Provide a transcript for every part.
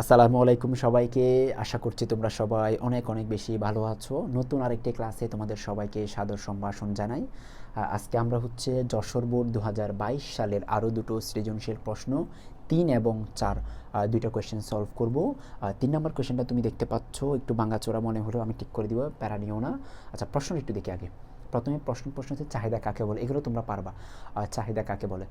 আসসালামু আলাইকুম সবাইকে। আশা করছি তোমরা সবাই অনেক অনেক বেশি ভালো আছো। নতুন আরেকটি ক্লাসে তোমাদের সবাইকে সাদর সম্ভাষণ জানাই। আজকে আমরা হচ্ছে যশোর বোর্ড দু হাজার বাইশ সালের আরও দুটো সৃজনশীল প্রশ্ন, তিন এবং চার দুইটা কোয়েশ্চেন সলভ করব। তিন নম্বর কোয়েশ্চেনটা তুমি দেখতে পাচ্ছ, একটু ভাঙাচোরা মনে হলেও আমি ঠিক করে দিব, প্যারা নিও না। আচ্ছা প্রশ্নটা একটু দেখি আগে। প্রথমে প্রশ্ন প্রশ্ন হচ্ছে চাহিদা কাকে বলে? এগুলো তোমরা পারবা। চাহিদা কাকে বলে?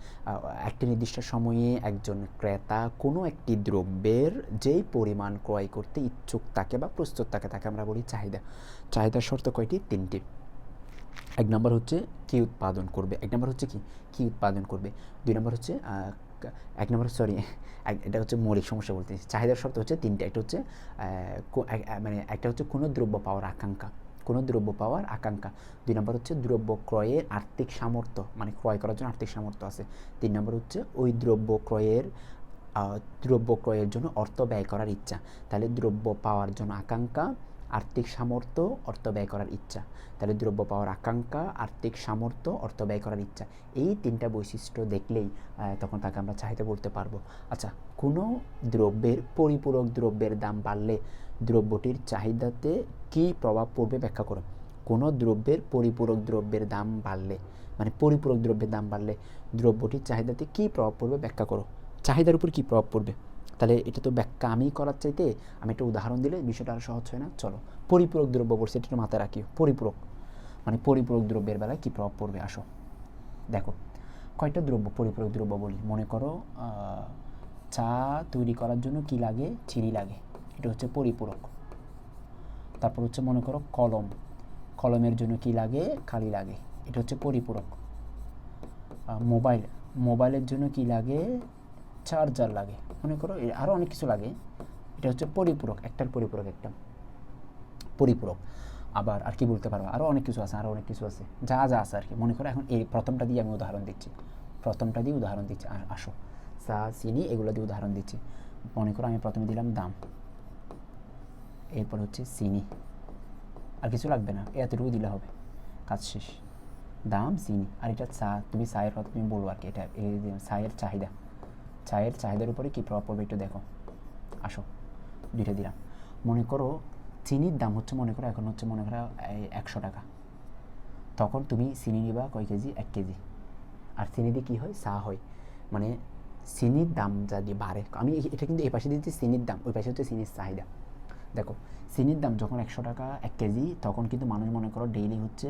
একটি নির্দিষ্ট সময়ে একজন ক্রেতা কোনো একটি দ্রব্যের যেই পরিমাণ ক্রয় করতে ইচ্ছুক তাকে বা প্রস্তুত তাকে তাকে আমরা বলি চাহিদা। চাহিদার শর্ত কয়টি? তিনটি। এক নম্বর হচ্ছে কি উৎপাদন করবে? এক নম্বর হচ্ছে কি? কি উৎপাদন করবে? দুই নম্বর হচ্ছে এক নম্বর সরি এটা হচ্ছে মৌলিক সমস্যা বলতে চাহিদার শর্ত হচ্ছে তিনটে। একটা হচ্ছে মানে একটা হচ্ছে কোনো দ্রব্য পাওয়ার আকাঙ্ক্ষা। কোনো দ্রব্য পাওয়ার আকাঙ্ক্ষা। দুই নম্বর হচ্ছে দ্রব্য ক্রয়ের আর্থিক সামর্থ্য মানে ক্রয় করার জন্য আর্থিক সামর্থ্য আছে। তিন নম্বর হচ্ছে ওই দ্রব্য ক্রয়ের দ্রব্য ক্রয়ের জন্য অর্থ ব্যয় করার ইচ্ছা। তাহলে দ্রব্য পাওয়ার জন্য আকাঙ্ক্ষা আর্থিক সামর্থ্য, অর্থ ব্যয় করার ইচ্ছা। তাহলে দ্রব্য পাওয়ার আকাঙ্ক্ষা, আর্থিক সামর্থ্য, অর্থ ব্যয় করার ইচ্ছা। এই তিনটা বৈশিষ্ট্য দেখলেই তখন তাকে আমরা চাহিদা বলতে পারব। আচ্ছা কোনো দ্রব্যের, পরিপূরক দ্রব্যের দাম বাড়লে দ্রব্যটির চাহিদাতে কী প্রভাব পড়বে ব্যাখ্যা করো কোনো দ্রব্যের পরিপূরক দ্রব্যের দাম বাড়লে মানে পরিপূরক দ্রব্যের দাম বাড়লে দ্রব্যটির চাহিদাতে কী প্রভাব পড়বে ব্যাখ্যা করো। চাহিদার উপর কী প্রভাব পড়বে? তাহলে এটা তো ব্যাখ্যা আমি করার চাইতে। আমি একটা উদাহরণ দিলে বিষয়টা আরও সহজ হয় না? চলো। পরিপূরক দ্রব্য বলছে, এটা মাথায় রাখি পরিপূরক। মানে পরিপূরক দ্রব্যের বেলায় কী প্রভাব পড়বে? আসো। দেখো, কয়টা দ্রব্য পরিপূরক দ্রব্য বলি? মনে করো চা তৈরি করার জন্য কি লাগে? চিনি লাগে। এটা হচ্ছে পরিপূরক। তারপর হচ্ছে মনে করো কলম। কলমের জন্য কি লাগে? কালি লাগে। এটা হচ্ছে পরিপূরক। মোবাইল। মোবাইলের জন্য কি লাগে? চার্জার লাগে। মনে করো আরও অনেক কিছু লাগে। এটা হচ্ছে পরিপূরক, একটার পরিপূরক একটা। পরিপূরক। আবার আর কি বলতে পারব আরও অনেক কিছু আছে আরও অনেক কিছু আছে। যা যা আছে আর কি। মনে করো এখন এই প্রথমটা দিয়ে আমি উদাহরণ দিচ্ছি। প্রথমটা দিয়ে উদাহরণ দিচ্ছি আর আসো। চা চিনি এগুলো দিয়ে উদাহরণ দিচ্ছি। মনে করো আমি প্রথমে দিলাম দাম। এরপর হচ্ছে চিনি আর কিছু লাগবে না, এতটুকু দিলে হবে। কাজ শেষ। দাম চিনি আর এটা চা তুমি চায়ের কথা তুমি বলব আর কি, এটা চায়ের চাহিদা। চায়ের চাহিদার উপরে কী প্রভাব পড়বে একটু দেখো। আসো, দুইটা দিলাম। মনে করো চিনির দাম হচ্ছে, মনে করো এখন হচ্ছে, মনে করো একশো টাকা। তখন তুমি চিনি নিবা কয় কেজি? এক কেজি। আর চিনি দিয়ে কী হয়? চা হয়। মানে চিনির দাম যদি বাড়ে, আমি এটা কিন্তু এই পাশে দিচ্ছি চিনির দাম। ওই পাশে হচ্ছে চিনির চাহিদা। দেখো, চিনির দাম যখন একশো টাকা, এক কেজি, তখন কিন্তু মানুষ মনে করো ডেইলি হচ্ছে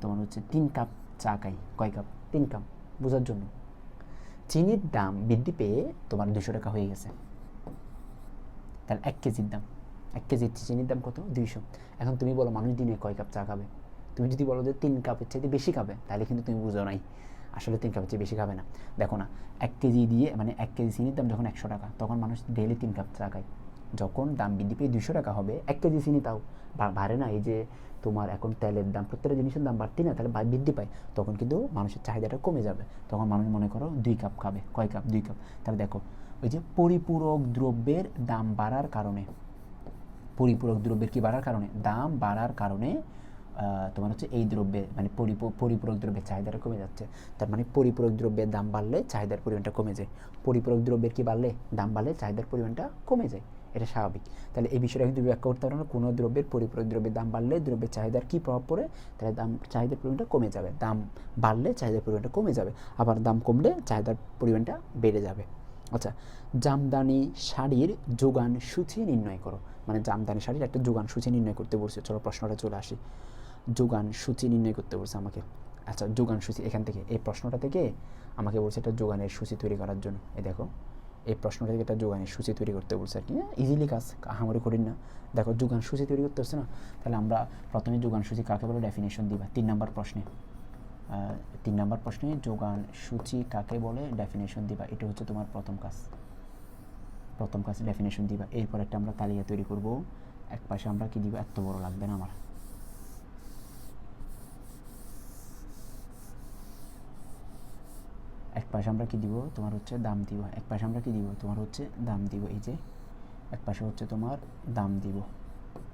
তোমার হচ্ছে তিন কাপ চা খাই কয় কাপ? তিন কাপ। বোঝার জন্য। চিনির দাম বৃদ্ধি পেয়ে তোমার দুশো টাকা হয়ে গেছে। তাহলে এক কেজির দাম, এক কেজির চিনির দাম কত? দুইশো। এখন তুমি বলো, মানুষ দিনে কয় কাপ চা খাবে? তুমি যদি বলো যে তিন কাপের চাইতে বেশি খাবে, তাহলে কিন্তু তুমি বুঝো নাই। আসলে তিন কাপের চেয়ে বেশি খাবে না। দেখো না, এক কেজি দিয়ে মানে এক কেজি চিনির দাম যখন একশো টাকা, তখন মানুষ ডেইলি তিন কাপ চা খায়। যখন দাম বৃদ্ধি পেয়ে দুশো টাকা হবে, এক কেজি চিনি তাও। বাড়ে না, এই যে তোমার এখন তেলের দাম, প্রত্যেকটা জিনিসের দাম বাড়তি না, তাহলে বৃদ্ধি পায়। তখন কিন্তু মানুষের চাহিদাটা কমে যাবে। তখন মানুষ মনে করো দুই কাপ খাবে, কয় কাপ? দুই কাপ। তাহলে দেখো, ওই যে পরিপূরক দ্রব্যের দাম বাড়ার কারণে, পরিপূরক দ্রব্যের কি বাড়ার কারণে? দাম বাড়ার কারণে তোমার হচ্ছে এই দ্রব্যের মানে পরিপূ- পরিপূরক দ্রব্যের চাহিদাটা কমে যাচ্ছে। তার মানে পরিপূরক দ্রব্যের দাম বাড়লে চাহিদার পরিমাণটা কমে যায়। পরিপূরক দ্রব্যের কি বাড়লে? দাম বাড়লে চাহিদার পরিমাণটা কমে যায়। এটা স্বাভাবিক। তাহলে এই বিষয়টা কিন্তু ব্যাখ্যা করতে পারো না, কোনো দ্রব্যের পরিপূরক দ্রব্যের দাম বাড়লে দ্রব্যের চাহিদার কী প্রভাব পড়ে? তাহলে দাম, চাহিদার পরিমাণটা কমে যাবে। দাম বাড়লে চাহিদার পরিমাণটা কমে যাবে। আবার দাম কমলে চাহিদার পরিমাণটা বেড়ে যাবে। আচ্ছা জামদানি শাড়ির যোগান সূচি নির্ণয় করো। মানে জামদানি শাড়ির একটা যোগান সূচি নির্ণয় করতে বলছে। চলো প্রশ্নটা চলে আসি। যোগান সূচি নির্ণয় করতে বলছে আমাকে। আচ্ছা যোগান সূচি এখান থেকে, এই প্রশ্নটা থেকে আমাকে বলছে একটা যোগানের সূচি তৈরি করার জন্য। এই দেখো এই প্রশ্নটা থেকে একটা যোগানের সূচি তৈরি করতে বলছে আর কি। ইজিলি কাজ, আহামরি করিন না। দেখো, যোগান সূচি তৈরি করতে হচ্ছে না, তাহলে আমরা প্রথমে যোগান সূচি কাকে বলে ডেফিনেশন দিবা? তিন নাম্বার প্রশ্নে। তিন নাম্বার প্রশ্নে যোগান সূচি কাকে বলে ডেফিনেশন দিবা? এটা হচ্ছে তোমার প্রথম কাজ। প্রথম কাজ ডেফিনেশন দিবা। এরপর একটা আমরা তালিকা তৈরি করব। এক পাশে আমরা কি দিব? এত বড় লাগবে না আমার। এক পাশে আমরা কি দিব? তোমার হচ্ছে দাম দিব। এক পাশে আমরা কি দিব? তোমার হচ্ছে দাম দিব। এই যে, এক পাশে হচ্ছে তোমার দাম দিব।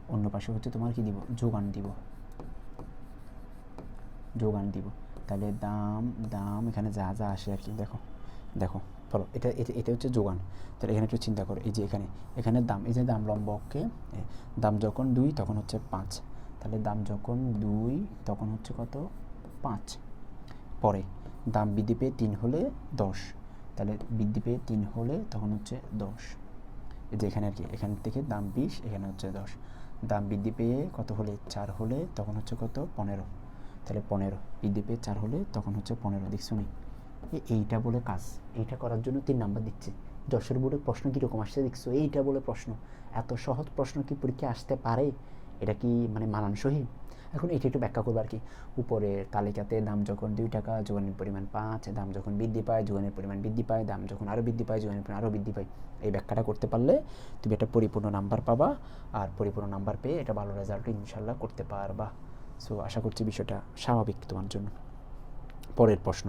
অন্য পাশে হচ্ছে তোমার কি দিব? যোগান দিব। যোগান দিব। তাহলে দাম দাম এখানে যা যা আসে আর কি। দেখো দেখো বলো এটা এটা হচ্ছে যোগান। তাহলে এখানে একটু চিন্তা করো। এই যে এখানে এখানে দাম, এই যে দাম লম্ব অক্ষে দাম যখন দুই, তখন হচ্ছে পাঁচ। তাহলে দাম যখন দুই, তখন হচ্ছে কত? পাঁচ। পরে দাম বৃদ্ধি পেয়ে তিন হলে দশ। তাহলে বৃদ্ধি পেয়ে তিন হলে তখন হচ্ছে দশ। এই যে এখানে আর কি, এখান থেকে দাম বিশ, এখানে হচ্ছে দশ। দাম বৃদ্ধি পেয়ে কত হলে চার হলে তখন হচ্ছে কত? পনেরো। তাহলে পনেরো। বৃদ্ধি পেয়ে চার হলে তখন হচ্ছে পনেরো, দেখছ নি? এইটা বলে কাজ। এইটা করার জন্য তিন নাম্বার দিচ্ছে। যশোর বোর্ডের প্রশ্ন কীরকম আসছে দেখছ? এইটা বলে প্রশ্ন। এত সহজ প্রশ্ন কি পরীক্ষা আসতে পারে? এটা কি মানে মানানসই? এখন এটা একটু ব্যাখ্যা করব আর কি। উপরের তালিকাতে দাম যখন দুই টাকা যোগানের পরিমাণ পাঁচ, দাম যখন বৃদ্ধি পায় যোগানের পরিমাণ বৃদ্ধি পায়, দাম যখন আরও বৃদ্ধি পায় যোগানের পরিমাণ আরও বৃদ্ধি পায়। এই ব্যাখ্যাটা করতে পারলে তুমি একটা পরিপূর্ণ নাম্বার পাবা আর পরিপূর্ণ নাম্বার পেয়ে এটা ভালো রেজাল্ট ইনশাল্লাহ করতে পারবা। সো আশা করছি বিষয়টা স্বাভাবিক তোমার জন্য। পরের প্রশ্ন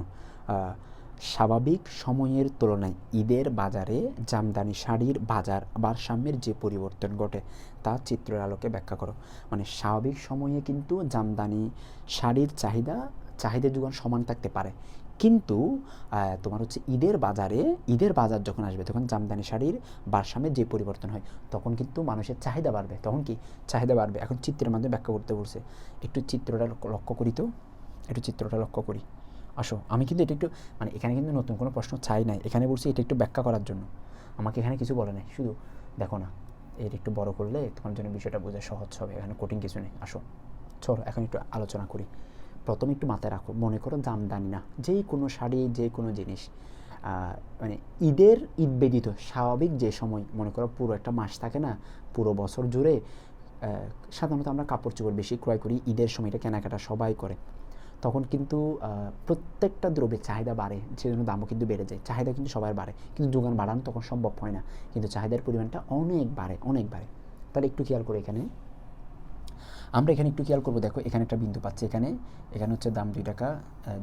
স্বাভাবিক সময়ের তুলনায় ঈদের বাজারে জামদানি শাড়ির বাজার ভারসাম্যের যে পরিবর্তন ঘটে, তা চিত্রের আলোকে ব্যাখ্যা করো। মানে স্বাভাবিক সময়ে কিন্তু জামদানি শাড়ির চাহিদা চাহিদার যোগান সমান থাকতে পারে, কিন্তু তোমার হচ্ছে ঈদের বাজারে, ঈদের বাজার যখন আসবে, তখন জামদানি শাড়ির ভারসাম্যের যে পরিবর্তন হয়, তখন কিন্তু মানুষের চাহিদা বাড়বে। তখন কি? চাহিদা বাড়বে। এখন চিত্রের মাধ্যমে ব্যাখ্যা করতে বলছে। একটু চিত্রটা লক্ষ্য করি তো। একটু চিত্রটা লক্ষ্য করি। আসো, আমি কিন্তু এটা একটু মানে এখানে কিন্তু নতুন কোনো প্রশ্ন চাই নাই। এখানে বলছি এটা একটু ব্যাখ্যা করার জন্য। আমাকে এখানে কিছু বলে নাই। শুধু দেখো না এর একটু বড় করলে তোমার জন্য বিষয়টা বোঝা সহজ হবে। এখানে কঠিন কিছু নেই। আসো, চলো এখন একটু আলোচনা করি। প্রথমে একটু মাথায় রাখো, মনে করো জামদানি না যে কোনো শাড়ি, যে কোনো জিনিস মানে ঈদের ঈদ ব্যতীত স্বাভাবিক যে সময়, মনে করো পুরো একটা মাস থাকে না, পুরো বছর জুড়ে সাধারণত আমরা কাপড় চোপড় বেশি ক্রয় করি, ঈদের সময়টা কেনাকাটা সবাই করে। তখন কিন্তু প্রত্যেকটা দ্রব্যের চাহিদা বাড়ে, সেজন্য দামও কিন্তু বেড়ে যায়। চাহিদা কিন্তু সবার বাড়ে। কিন্তু যোগান বাড়ানো তখন সম্ভব হয় না। কিন্তু চাহিদার পরিমাণটা অনেক বাড়ে অনেক বাড়ে। তাহলে একটু খেয়াল করে এখানে। আমরা এখানে একটু খেয়াল করব। দেখো, এখানে একটা বিন্দু পাচ্ছি এখানে। এখানে হচ্ছে দাম দুই টাকা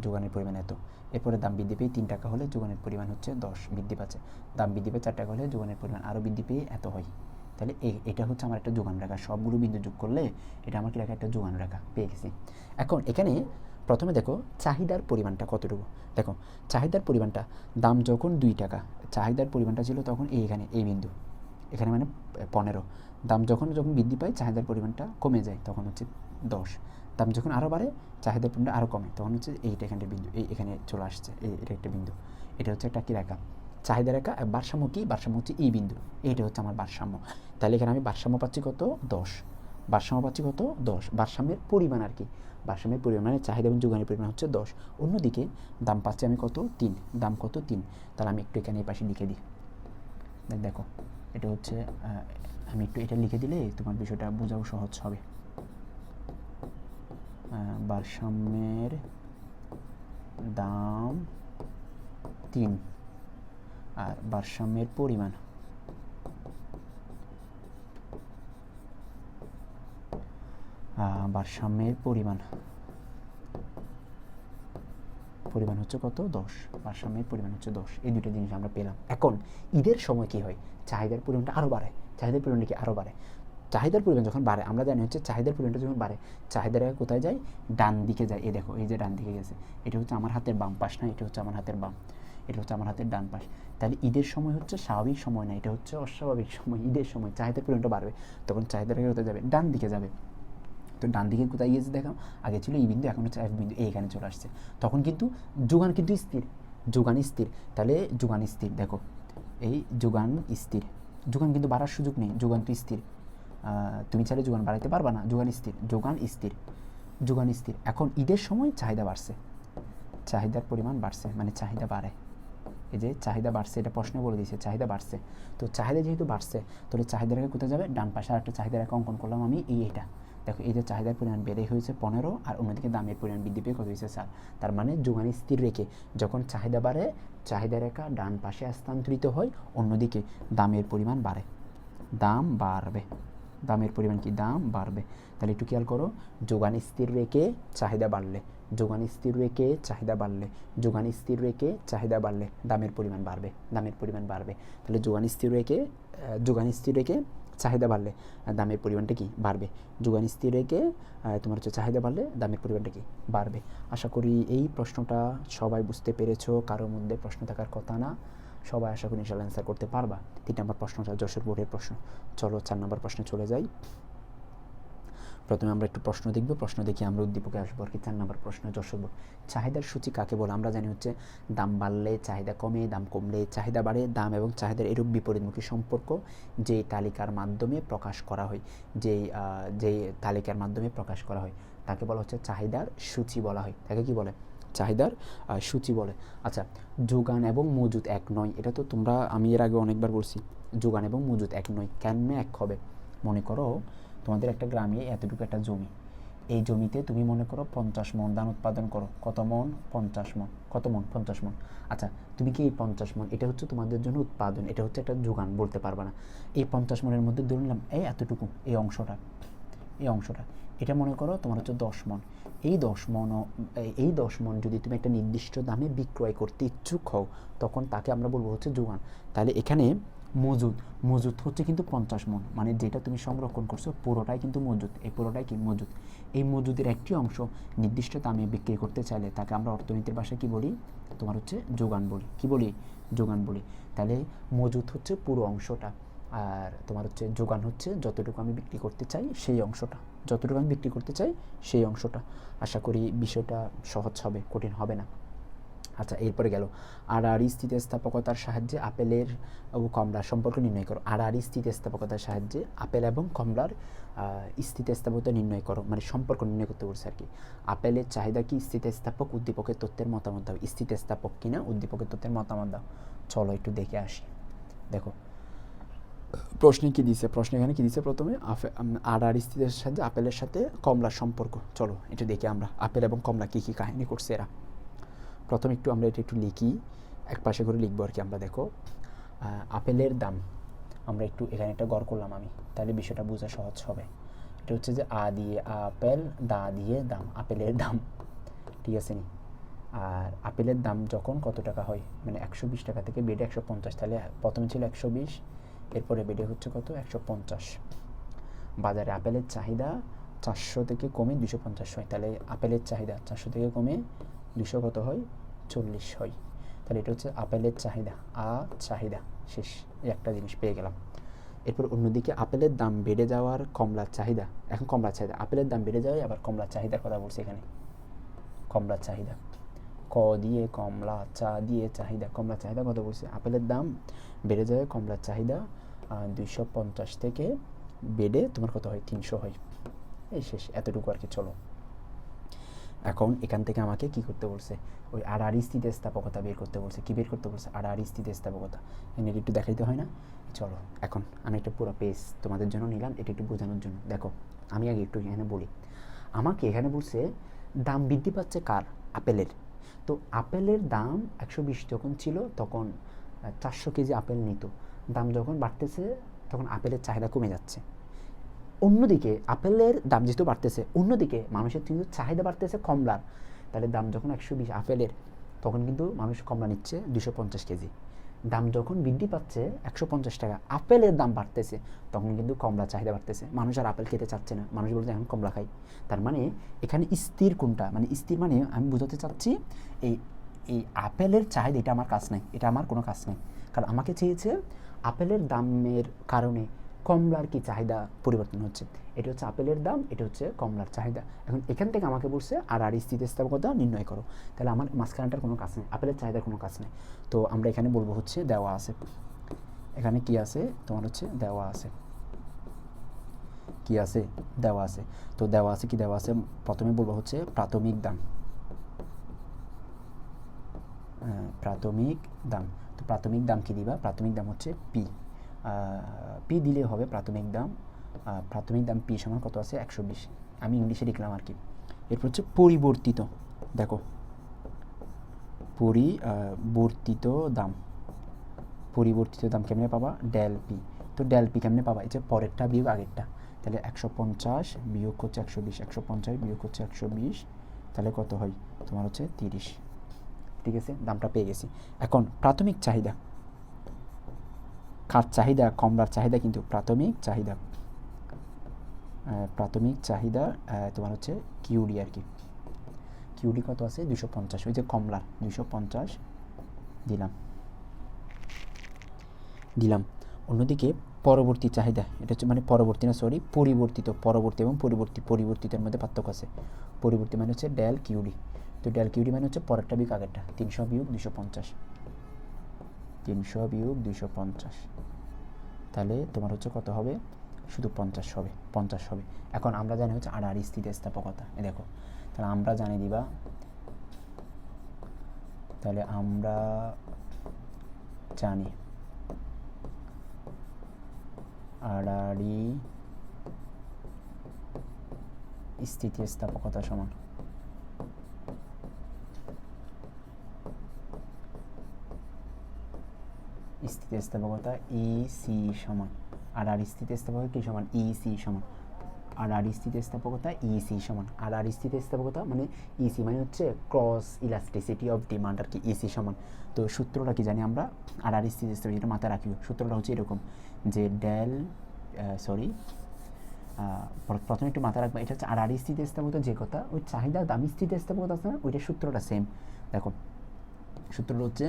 যোগানের পরিমাণ এত। এরপরে দাম বৃদ্ধি পেয়ে তিন টাকা হলে যোগানের পরিমাণ হচ্ছে দশ বৃদ্ধি পাচ্ছে। দাম বৃদ্ধি পেয়ে চার টাকা হলে যোগানের পরিমাণ আরও বৃদ্ধি পেয়ে এত হয়। তাহলে এটা হচ্ছে আমার একটা যোগান রাখা। সবগুলো বিন্দু যোগ করলে এটা আমার কি রেখা একটা যোগান রাখা পেয়ে গেছি। এখন এখানে প্রথমে দেখো, চাহিদার পরিমাণটা কতটুকু? দেখো, চাহিদার পরিমাণটা, দাম যখন দুই টাকা, চাহিদার পরিমাণটা ছিল তখন এই এখানে এই বিন্দু। এখানে মানে পনেরো। দাম যখন যখন বৃদ্ধি পায়, চাহিদার পরিমাণটা কমে যায়, তখন হচ্ছে দশ। দাম যখন আরও বাড়ে, চাহিদার পরিমাণটা আরও কমে, তখন হচ্ছে এইটা এখানটা বিন্দু, এই এখানে চলে আসছে, এই, এটা একটা বিন্দু। এটা হচ্ছে একটা কী রেখা? চাহিদা রেখা ভারসাম্য কি? ভারসাম্য হচ্ছে এই বিন্দু। এইটা হচ্ছে আমার ভারসাম্য। তাহলে এখানে আমি ভারসাম্য পাচ্ছি কত? দশ। ভারসাম্য পাচ্ছি কত? দশ। ভারসাম্যের পরিমাণ আর কি। ভারসাম্যের পরিমাণ চাহিদা এবং যোগানের পরিমাণ হচ্ছে দশ। অন্যদিকে দাম পাচ্ছি আমি কত? তিন। দাম কত? তিন। তাহলে আমি একটু এখানে এই পাশে লিখে দিই। দেখ- এটা হচ্ছে আমি একটু এটা লিখে দিলে তোমার বিষয়টা বোঝাও সহজ হবে। ভারসাম্যের দাম তিন। আর ভারসাম্যের পরিমাণ ভারসাম্যের পরিমাণ। পরিমাণ হচ্ছে কত? দশ। ভারসাম্যের পরিমাণ হচ্ছে দশ। এই দুটো জিনিস আমরা পেলাম। এখন, ঈদের সময় কি হয়? চাহিদার পরিমাণটা আরও বাড়ে। চাহিদার পরিমাণটা কি আরও বাড়ে? চাহিদার পরিমাণ যখন বাড়ে, আমরা জানি হচ্ছে চাহিদার পরিমাণটা যখন বাড়ে চাহিদার আগে কোথায় যায়? ডান দিকে যায়। এই দেখো, এই যে ডান দিকে গেছে। এটা হচ্ছে আমার হাতের বাম পাশ না? এটা হচ্ছে আমার হাতের বাম। এটা হচ্ছে আমার হাতের ডান পাশ। তাহলে ঈদের সময় হচ্ছে স্বাভাবিক সময় না? এটা হচ্ছে অস্বাভাবিক সময়। ঈদের সময় চাহিদার পরিমাণটা বাড়বে। তখন চাহিদার কোথায় যাবে? ডান দিকে যাবে। তো ডান দিকে কোথায় গিয়েছে দেখাম আগে ছিল এই বিন্দু, এখন হচ্ছে এক বিন্দু, এইখানে চলে আসছে। তখন কিন্তু যোগান কিন্তু স্থির, যোগান স্থির। তাহলে যোগান স্থির, দেখো, এই যোগান স্থির। যোগান কিন্তু বাড়ার সুযোগ নেই, যোগান তো স্থির। তুমি চাইলে যোগান বাড়াইতে পারবা না, যোগান স্থির যোগান স্থির যোগান স্থির। এখন ঈদের সময় চাহিদা বাড়ছে, চাহিদার পরিমাণ বাড়ছে মানে চাহিদা বাড়ে। এই যে চাহিদা বাড়ছে, এটা প্রশ্নে বলে দিয়েছে, চাহিদা বাড়ছে। তো চাহিদা যেহেতু বাড়ছে, তাহলে চাহিদা রেখা কোথায় যাবে? ডান পাশে আর একটা চাহিদা রেখা অঙ্কন করলাম আমি, এই এটা। দেখো, এই যে চাহিদার পরিমাণ বেড়ে হয়েছে পনেরো আর অন্যদিকে দামের পরিমাণ বৃদ্ধি পেয়ে কত হয়েছে চার তার মানে যোগান স্থির রেখে যখন চাহিদা বাড়ে, চাহিদা রেখা ডান পাশে স্থানান্তরিত হয়, অন্যদিকে দামের পরিমাণ বাড়ে। দাম বাড়বে। দামের পরিমাণ কি? দাম বাড়বে। তাহলে একটু খেয়াল করো, যোগান স্থির রেখে চাহিদা বাড়লে, যোগান স্থির রেখে চাহিদা বাড়লে, যোগান স্থির রেখে চাহিদা বাড়লে দামের পরিমাণ বাড়বে, দামের পরিমাণ বাড়বে। তাহলে যোগান স্থির রেখে যোগান স্থির রেখে চাহিদা বাড়লে দামের পরিমাণটা কি বাড়বে? যোগান স্থির রেখে তোমার হচ্ছে চাহিদা বাড়লে দামের পরিমাণটা কি বাড়বে? আশা করি এই প্রশ্নটা সবাই বুঝতে পেরেছ কারোর মধ্যে প্রশ্ন থাকার কথা না। সবাই আশা করি ইনশাল্লাহ অ্যান্সার করতে পারবা। তিন নম্বর প্রশ্নটা যশোর বোর্ডের প্রশ্ন। চলো চার নম্বর প্রশ্নে চলে যাই। প্রথমে আমরা একটু প্রশ্ন দেখব, প্রশ্ন দেখি আমরা উদ্দীপকে আসব আর কি। চার নম্বর প্রশ্ন, যশোর চাহিদার সূচি কাকে বলে? আমরা জানি হচ্ছে দাম বাড়লে চাহিদা কমে, দাম কমলে চাহিদা বাড়ে, দাম এবং চাহিদার এরূপ বিপরীতমুখী সম্পর্ক যে তালিকার মাধ্যমে প্রকাশ করা হয় যেই যে তালিকার মাধ্যমে প্রকাশ করা হয়, তাকে বলা হচ্ছে চাহিদার সূচি বলা হয়। তাকে কি বলে? চাহিদার সূচি বলে। আচ্ছা যোগান এবং মজুদ এক নয়, এটা তো তোমরা, আমি এর আগে অনেকবার বলছি, যোগান এবং মজুদ এক নয়, কেন এক হবে? মনে করো তোমাদের একটা গ্রামে এতটুকু একটা জমি। এই জমিতে তুমি মনে করো পঞ্চাশ মন ধান উৎপাদন করো। কত মন? পঞ্চাশ মন। কত মন? পঞ্চাশ মন। আচ্ছা তুমি কি এই পঞ্চাশ মন, এটা হচ্ছে তোমাদের জন্য উৎপাদন, এটা হচ্ছে একটা যোগান বলতে পারবে না। এই পঞ্চাশ মনের মধ্যে ধরে নিলাম, এই এতটুকু, এই অংশটা এই অংশটা। এটা মনে করো তোমার হচ্ছে দশ মন। এই দশ মন, এই দশ মন যদি তুমি একটা নির্দিষ্ট দামে বিক্রয় করতে ইচ্ছুক হও, তখন তাকে আমরা বলব হচ্ছে যোগান। তাহলে এখানে মজুদ। মজুদ হচ্ছে কিন্তু পঞ্চাশ মন। মানে যেটা তুমি সংরক্ষণ করছ, পুরোটাই কিন্তু মজুদ। এই পুরোটাই কি মজুদ? এই মজুদের একটি অংশ নির্দিষ্ট দামে বিক্রি করতে চাইলে তাকে আমরা অর্থনীতির ভাষায় কি বলি? তোমার হচ্ছে যোগান বলি। কি বলি? যোগান বলি। তাহলে মজুদ হচ্ছে পুরো অংশটা। আর তোমার হচ্ছে যোগান হচ্ছে যতটুকু আমি বিক্রি করতে চাই সেই অংশটা। যতটুকু আমি বিক্রি করতে চাই সেই অংশটা। আশা করি বিষয়টা সহজ হবে, কঠিন হবে না। আচ্ছা এরপরে গেল। আড়াআড়ি স্থিতিস্থাপকতার সাহায্যে আপেলের ও কমলার সম্পর্ক নির্ণয় করো। আড়াআড়ি স্থিতিস্থাপকতার সাহায্যে আপেল এবং কমলার স্থিতিস্থাপকতা নির্ণয় করো। মানে সম্পর্ক নির্ণয় করতে বলছে আর কি। আপেলের চাহিদা কি? স্থিতিস্থাপক উদ্দীপকের তথ্যের মতামত দাও। স্থিতিস্থাপক কিনা উদ্দীপকের তথ্যের মতামত দাও। চলো একটু দেখে আসি। দেখো প্রশ্নে কি দিছে? প্রশ্ন এখানে কি দিছে প্রথমে? আম, আড়াআড়ি স্থিতির সাথে আপেলের সাথে কমলার সম্পর্ক। চলো এটা দেখি আমরা। আপেল এবং কমলা কি কি কাহিনী করছে এরা? প্রথমে একটু আমরা এটা একটু লিখি, এক পাশে করে লিখব আর কি আমরা, দেখো। আপেলের দাম, আমরা একটু এখানে একটা গড় করলাম আমি, তাহলে বিষয়টা বোঝা সহজ হবে। এটা হচ্ছে যে আ দিয়ে আপেল, দা দিয়ে দাম, আপেলের দাম, ঠিক আছে নি? আর আপেলের দাম যখন কত টাকা হয়? মানে একশো বিশ টাকা থেকে বেডে একশো পঞ্চাশ, তাহলে প্রথমে ছিল একশো বিশ, এরপরে বেডে হচ্ছে কত? একশো পঞ্চাশ। বাজারে আপেলের চাহিদা চারশো থেকে কমে দুশো পঞ্চাশ হয়, তাহলে আপেলের চাহিদা চারশো থেকে কমে দুশো কত হয়? চল্লিশ হয়। তাহলে এটা হচ্ছে আপেলের চাহিদা। আ চাহিদা। শেষ। একটা জিনিস পেয়ে গেলাম। এরপর অন্যদিকে আপেলের দাম বেড়ে যাওয়ার কমলার চাহিদা। এখন কমলার চাহিদা। আপেলের দাম বেড়ে যাওয়ায় আবার কমলার চাহিদার কথা বলছি এখানে। কমলার চাহিদা। ক দিয়ে কমলা, চা দিয়ে চাহিদা। কমলার চাহিদা কত বলছে। আপেলের দাম বেড়ে যায় কমলার চাহিদা দুইশো পঞ্চাশ থেকে বেড়ে তোমার কত হয়? তিনশো হয়। এই শেষ। এতটুকু আর কি, চলো। এখন এখান থেকে আমাকে কি করতে বলছে? ওই আড়াআড়ি স্থিতিস্থাপকতা বের করতে বলছে। কী বের করতে বলছে? আড়াআড়ি স্থিতিস্থাপকতা এখানে একটু দেখাইতে হয় না? চলো, এখন আমি একটা পুরো পেজ তোমাদের জন্য নিলাম, এটা একটু বোঝানোর জন্য। দেখো, আমি আগে একটু এখানে বলি। আমাকে এখানে বলছে, দাম বৃদ্ধি পাচ্ছে কার? আপেলের। তো আপেলের দাম একশো বিশ যখন ছিল, তখন চারশো কেজি আপেল নিত। দাম যখন বাড়তেছে, তখন আপেলের চাহিদা কমে যাচ্ছে। অন্যদিকে আপেলের দাম যেহেতু বাড়তেছে, অন্যদিকে মানুষের কিন্তু চাহিদা বাড়তেছে কমলার তাহলে দাম যখন একশো বিশ আপেলের, তখন কিন্তু মানুষ কমলা নিচ্ছে দুশো পঞ্চাশ কেজি। দাম যখন বৃদ্ধি পাচ্ছে একশো পঞ্চাশ টাকা, আপেলের দাম বাড়তেছে, তখন কিন্তু কমলা চাহিদা বাড়তেছে। মানুষ আর আপেল খেতে চাচ্ছে না, মানুষ বলছে এখন কমলা খাই। তার মানে এখানে স্থির কোনটা? মানে স্থির মানে আমি বোঝাতে চাচ্ছি, এই এই আপেলের চাহিদা, এটা আমার কাজ নাই, এটা আমার কোনো কাজ নেই। কারণ আমাকে চেয়েছে আপেলের দামের কারণে কমলার কি চাহিদা পরিবর্তন হচ্ছে? এটা হচ্ছে আপেলের দাম, এটা হচ্ছে কমলার চাহিদা। এখন এখান থেকে আমাকে বলছে, আর আর স্থিতিস্থাপকতা নির্ণয় করো। তাহলে আমার মাঝখানটার কোনো কাজ নেই, আপেলের চাহিদার কোনো কাজ নেই। তো আমরা এখানে বলব হচ্ছে, দেওয়া আছে। এখানে কি আছে? তোমার হচ্ছে, দেওয়া আছে। কি আছে? দেওয়া আছে। তো দেওয়া আছে কি দেওয়া আছে? প্রথমে বলব হচ্ছে, প্রাথমিক দাম। প্রাথমিক দাম। তো প্রাথমিক দাম কি দিবা? প্রাথমিক দাম হচ্ছে পি। পি দিলে হবে প্রাথমিক দাম। প্রাথমিক দাম পি সমান কত আছে? একশো বিশ। আমি ইংলিশে লিখলাম আর কি। এরপর হচ্ছে পরিবর্তিত। দেখো পরিবর্তিত দাম। পরিবর্তিত দাম কেমনে পাবা? ডেল পি তো ডেল পি কেমনে পাবা? এই যে পরেরটা বিয়োগ আগেরটা। তাহলে একশো পঞ্চাশ বিয়োগ হচ্ছে একশো বিশ। একশো পঞ্চাশ বিয়োগ হচ্ছে একশো বিশ। তাহলে কত হয়? তোমার হচ্ছে তিরিশ। ঠিক আছে? দামটা পেয়ে গেছি। এখন প্রাথমিক চাহিদা। কার চাহিদা, কমলার চাহিদা কিন্তু প্রাথমিক চাহিদা প্রাথমিক চাহিদা তোমার হচ্ছে কিউডি আর কি। কিউডি কত আছে? দুশো পঞ্চাশ। ওই যে কমলার দুশো পঞ্চাশ দিলাম। দিলাম। অন্যদিকে পরবর্তী চাহিদা, এটা হচ্ছে মানে পরবর্তী না সরি পরিবর্তিত, পরবর্তী এবং পরিবর্তী, পরিবর্তিতের মধ্যে পার্থক্য আছে। পরিবর্তী মানে হচ্ছে ডেল কিউডি তো ডেল কিউডি মানে হচ্ছে পরেরটা বিয়োগ আগেরটা, তিনশো বিয়োগ দুশো পঞ্চাশ। তিনশো বিয়োগ দুশো পঞ্চাশ। তাহলে তোমার হচ্ছে কত হবে? শুধু পঞ্চাশ হবে পঞ্চাশ হবে। এখন আমরা জানি হচ্ছে আড়াআড়ি স্থিতিস্থাপকতা এ দেখো, তাহলে আমরা জানি দিবা, তাহলে আমরা জানি আড়াআড়ি স্থিতিস্থাপকতা সমান। স্থিতিস্থাপকতা ই সি সমান। আর আর স্থিতিস্থাপকতা কি সমান? ই সি সমান। আর আর স্থিতিস্থাপকতা ই সি সমান। আর আর স্থিতিস্থাপকতা মানে ই সি মানে হচ্ছে ক্রস ইলাস্টিসিটি অফ ডিমান্ড আর কি ইসি সমান। তো সূত্রটা কি জানি আমরা? আর আর স্থিতিস্থাপক এটা মাথায় রাখিও, সূত্রটা হচ্ছে এরকম যে ডেল সরি প্রথমে একটু মাথায় রাখব, এটা হচ্ছে আর আর স্থিতিস্থাপকতা যে কথা, ওই চাহিদা দামি স্থিতিস্থাপকতা আছে না, ওইটার সূত্রটা সেম দেখো, সূত্রটা হচ্ছে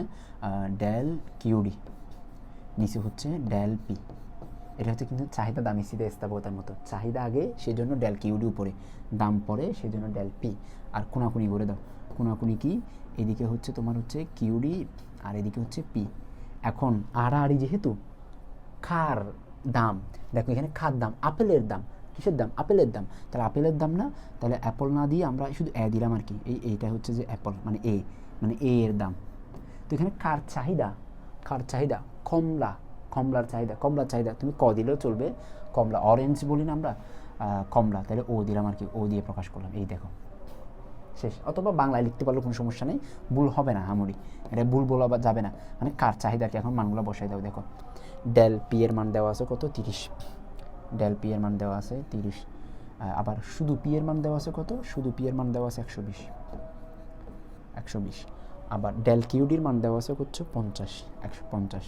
ডেল কিউডি নিচে হচ্ছে ডেল পি। এটা হচ্ছে কিন্তু চাহিদা দামি স্থিতি স্থাপকতার মতো। চাহিদা আগে সেই জন্য ডেল কিউডি উপরে। দাম পরে সেই জন্য ডেল পি। আর কোনাকুনি করে দাও। কোনাকুনি কি? এদিকে হচ্ছে তোমার হচ্ছে কিউডি আর এদিকে হচ্ছে পি। এখন আড়াআড়ি যেহেতু, খার দাম। দেখো এখানে খার দাম, আপেলের দাম। কিসের দাম? আপেলের দাম। তাহলে আপেলের দাম না, তাহলে অ্যাপল না দিয়ে আমরা শুধু এ দিলাম আর কি। এই এইটা হচ্ছে যে অ্যাপল মানে এ মানে এ এর দাম। তো এখানে কার চাহিদা কার চাহিদা। কমলা, কমলার চাহিদা কমলার চাহিদা, তুমি ক দিলেও চলবে, কমলা অরেঞ্জ বলি না আমরা কমলা, তাহলে ও দিলাম আর কি ও দিয়ে প্রকাশ করলাম, এই দেখো। শেষ, অথবা বাংলায় লিখতে পারলে কোনো সমস্যা নেই, ভুল হবে না আমরি, এটা ভুল বলা যাবে না মানে কার চাহিদাকে এখন মানগুলো বসাই দাও, দেখো। ডেল পি এর মান দেওয়া আছে কত? তিরিশ। ডেল পি এর মান দেওয়া আছে তিরিশ আবার শুধু পি এর মান দেওয়া আছে কত? শুধু পি এর মান দেওয়া আছে একশো বিশ। একশো বিশ। আবার ডেল কিউডির মান দেওয়া আছে হচ্ছে পঞ্চাশ, একশো পঞ্চাশ।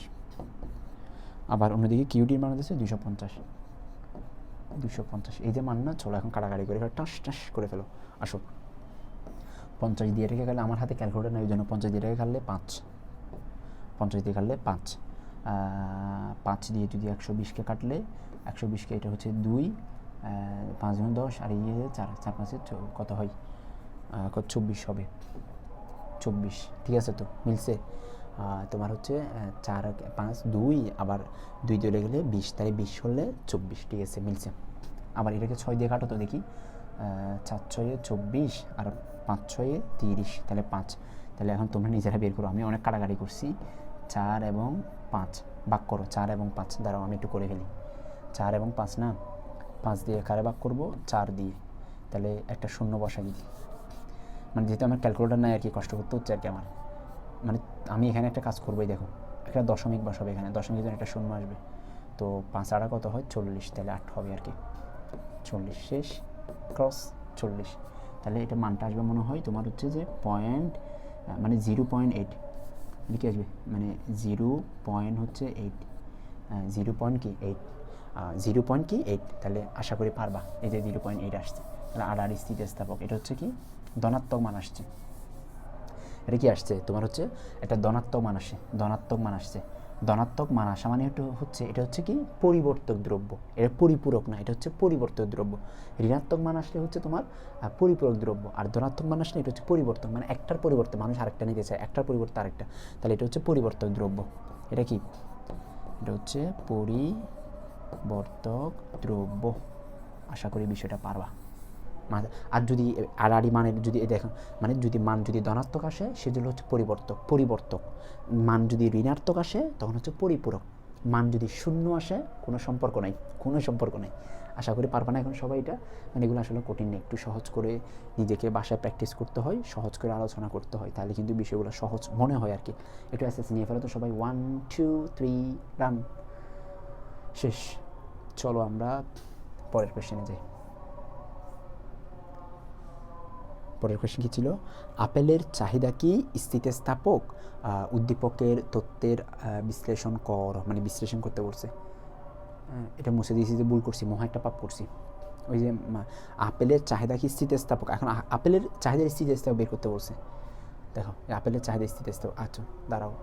আবার অন্যদিকে কিউডির মান হচ্ছে দুশো পঞ্চাশ। দুশো পঞ্চাশ, এই যে মান না চলো এখন কাটাকাটি করে টাস টাস করে ফেলো। আসো। পঞ্চাশ দিয়ে রেখে গেলে আমার হাতে ক্যালকুলেটার নেই, ওই জন্য পঞ্চাশ দিয়ে রেখে গেলে পাঁচ। পঞ্চাশ দিয়ে কাটলে পাঁচ। পাঁচ দিয়ে যদি একশো বিশকে কাটলে, একশো বিশকে এটা হচ্ছে দুই পাঁচ গুণ দশ, আর ইয়ে চার চার পাঁচে কত হয়? চব্বিশ হবে। চব্বিশ, ঠিক আছে তো? মিলছে? তোমার হচ্ছে চার, পাঁচ, দুই, আবার দুই দিয়ে গেলে বিশ তাই বিশ হলে চব্বিশ, ঠিক আছে, মিলছে। আবার এটাকে ছয় দিয়ে কাটো তো দেখি। চার, ছয়ে চব্বিশ, আর পাঁচ, ছয়ে তিরিশ, তাহলে পাঁচ। তাহলে এখন তোমরা নিজেরা বের করো। আমি অনেক কাটাকাটি করছি। চার এবং পাঁচ বাক করো। চার এবং পাঁচ দ্বারাও আমি একটু করে ফেলি। চার এবং পাঁচ না? পাঁচ দিয়ে কারে বাক করব? চার দিয়ে। তাহলে একটা শূন্য বসাই দিই। মানে যেহেতু আমার ক্যালকুলেটার নাই আর কি, কষ্ট করতে হচ্ছে আর কি আমার। মানে আমি এখানে একটা কাজ করবোই, দেখো। একটা দশমিক বসাবে এখানে দশমিক জন্য একটা শূন্য আসবে। তো পাঁচ আড়া কত হয়? চল্লিশ, তাহলে আট হবে আর কি। চল্লিশ শেষ, ক্রস চল্লিশ। তাহলে এটা মানটা আসবে মনে হয় তোমার হচ্ছে যে পয়েন্ট মানে জিরো পয়েন্ট এইট। কী আসবে? মানে জিরো পয়েন্ট হচ্ছে এইট। জিরো পয়েন্ট কি? এইট। জিরো পয়েন্ট কি? এইট। তাহলে আশা করি পারবা। এই যে জিরো পয়েন্ট এইট আসছে। তাহলে আড়াআড়ি স্থিতিস্থাপক। এটা হচ্ছে কি? ধনাত্মক মান আসছে। এটা কি আসছে? তোমার হচ্ছে একটা ধনাত্মক মান আসে ধনাত্মক মান আসছে। ধনাত্মক মান আসা মানে একটু হচ্ছে, এটা হচ্ছে কি? পরিবর্তক দ্রব্য। এটা পরিপূরক না, এটা হচ্ছে পরিবর্তক দ্রব্য। ঋণাত্মক মান আসলে হচ্ছে তোমার পরিপূরক দ্রব্য। আর ধনাত্মক মান আসলে এটা হচ্ছে পরিবর্তন মানে একটার পরিবর্তন মানুষ আরেকটা নিতে চায়, একটার পরিবর্তে আরেকটা। তাহলে এটা হচ্ছে পরিবর্তক দ্রব্য। এটা কি? এটা হচ্ছে পরিবর্তক দ্রব্য। আশা করি বিষয়টা পারবা। আর যদি আর আড়াআড়ি মানের যদি দেখো মানে যদি মান যদি ধনাত্মক আসে সেগুলো হচ্ছে পরিবর্তক পরিবর্তক। মান যদি ঋণাত্মক আসে, তখন হচ্ছে পরিপূরক। মান যদি শূন্য আসে, কোনো সম্পর্ক নাই, কোনো সম্পর্ক নেই। আশা করি পারবা না এখন সবাই এটা। মানে এগুলো আসলে কঠিন নেই একটু সহজ করে নিজেকে বাসায় প্র্যাকটিস করতে হয়, সহজ করে আলোচনা করতে হয়, তাহলে কিন্তু বিষয়গুলো সহজ মনে হয় আর কি একটু অ্যাসেস নিয়ে ফেলো তো সবাই। ওয়ান টু থ্রি রান শেষ। চলো আমরা পরের কোয়েশ্চেনে যাই। পরের কোয়েশ্চেন কী ছিল? আপেলের চাহিদা কি? স্থিতিস্থাপক উদ্দীপকের তত্ত্বের বিশ্লেষণ কর মানে বিশ্লেষণ করতে বলছে। এটা মুছে দিয়েছি যে ভুল করছি, মহা একটা পাপ করছি। ওই যে আপেলের চাহিদা কি? স্থিতিস্থাপক। এখন আপেলের চাহিদার স্থিতিস্থাপক বের করতে বলছে। দেখো, আপেলের চাহিদা স্থিতিস্থাপক। আচ্ছা দাঁড়াও।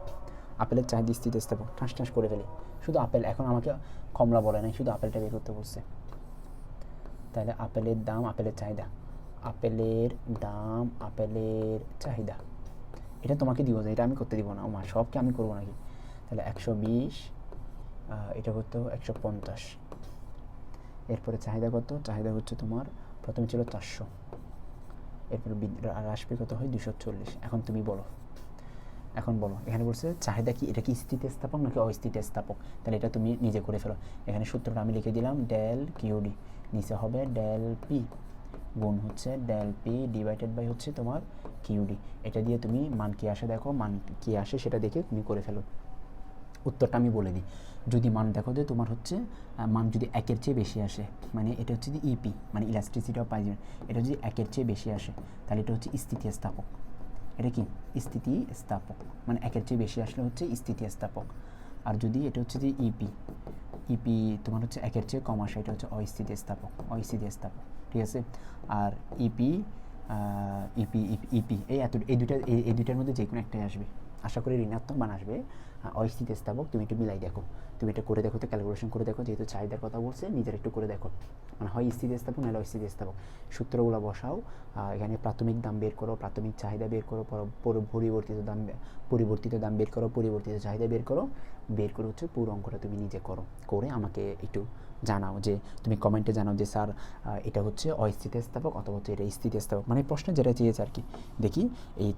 আপেলের চাহিদা স্থিতিস্থাপক। ঠাঁস ঠাঁস করে ফেলি। শুধু আপেল, এখন আমাকে কমলা বলে নাই, শুধু আপেলটা বের করতে বলছে। তাহলে আপেলের দাম, আপেলের চাহিদা। আপেলের দাম, আপেলের চাহিদা। এটা তোমাকে দিব, এটা আমি করতে দিব না। মা সবকে আমি করব নাকি? তাহলে একশো বিশ এটা করতে হবে একশো পঞ্চাশ। এরপরে চাহিদা কত? চাহিদা হচ্ছে তোমার, প্রথমে ছিল চারশো। এরপরে আর কত হয়? দুশো চল্লিশ। এখন তুমি বলো। এখন বলো। এখানে বলছে, চাহিদা কি, এটা কি স্থিতিস্থাপক নাকি অস্থিতিস্থাপক? তাহলে এটা তুমি নিজে করে ফেলো। এখানে সূত্রটা আমি লিখে দিলাম, ডেল কিউডি নিচে হবে ডেল পি। গুণ হচ্ছে ডেল পি ডিভাইডেড বাই হচ্ছে তোমার কিউডি এটা দিয়ে তুমি মান কি আসে দেখো, মান কি আসে সেটা দেখে তুমি করে ফেলো। উত্তরটা আমি বলে দিই। যদি মান দেখো যে তোমার হচ্ছে মান যদি একের চেয়ে বেশি আসে মানে এটা হচ্ছে যে ইপি মানে ইলাস্ট্রিসিটি অফ পাইজমেন্ট এটা যদি একের চেয়ে বেশি আসে, তাহলে এটা হচ্ছে স্থিতিস্থাপক। এটা কি? স্থিতিস্থাপক। মানে একের চেয়ে বেশি আসলে হচ্ছে স্থিতিস্থাপক। আর যদি এটা হচ্ছে যে ইপি ইপি তোমার হচ্ছে একের চেয়ে কম আসে, এটা হচ্ছে অস্থিতিস্থাপক অস্থিতিস্থাপক। ঠিক আছে? আর ইপি ইপি ইপি এই এত এই দুটা এই দুটার মধ্যে যে কোনো একটাই আসবে। আশা করি ঋণাত্মক মান আসবে অস্থিতিস্থাপক, তুমি একটু মিলাই দেখো। তুমি এটা করে দেখো তো ক্যালকুলেশন করে দেখো, যেহেতু চাহিদার কথা বলছে, নিজের একটু করে দেখো। মানে হয় স্থিতিস্থাপক, নাহলে অস্থিতিস্থাপক। সূত্রগুলো বসাও। এখানে প্রাথমিক দাম বের করো, প্রাথমিক চাহিদা বের করো, পর- পর- পরিবর্তিত দাম পরিবর্তিত দাম বের করো, পরিবর্তিত চাহিদা বের করো। বের করে হচ্ছে পুরো অঙ্কটা তুমি নিজে করো, করে আমাকে একটু জানাও যে, তুমি কমেন্টে জানাও যে, স্যার এটা হচ্ছে অস্থিতিস্থাপক অথবা হচ্ছে এটা স্থিতিস্থাপক? মানে প্রশ্ন যেটা চেয়েছে আর কি, দেখি এই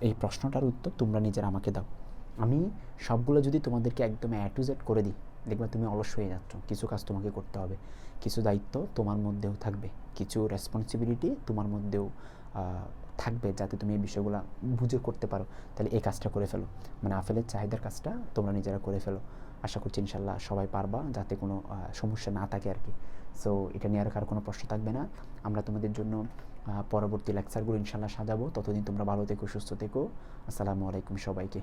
এই- প্রশ্নটার উত্তর তোমরা নিজেরা আমাকে দাও। আমি সবগুলো যদি তোমাদেরকে একদম অ্যাড টু জেড করে দিই, দেখবে তুমি অলস হয়ে যাচ্ছ, কিছু কাজ তোমাকে করতে হবে, কিছু দায়িত্ব তোমার মধ্যেও থাকবে, কিছু রেসপন্সিবিলিটি তোমার মধ্যেও থাকবে যাতে তুমি এই বিষয়গুলো বুঝে করতে পারো, তাহলে এই কাজটা করে ফেলো। মানে আপেলের চাহিদার কাজটা তোমরা নিজেরা করে ফেলো। আশা করছি ইনশাল্লাহ সবাই পারবা যাতে কোনো সমস্যা না থাকে আর কি। সো এটা নিয়ে আর কার কোনো প্রশ্ন থাকবে না। আমরা তোমাদের জন্য পরবর্তী লেকচারগুলো ইনশাল্লাহ সাজাবো। ততদিন তোমরা ভালো থেকো, সুস্থ থেকো। আসসালামু আলাইকুম সবাইকে।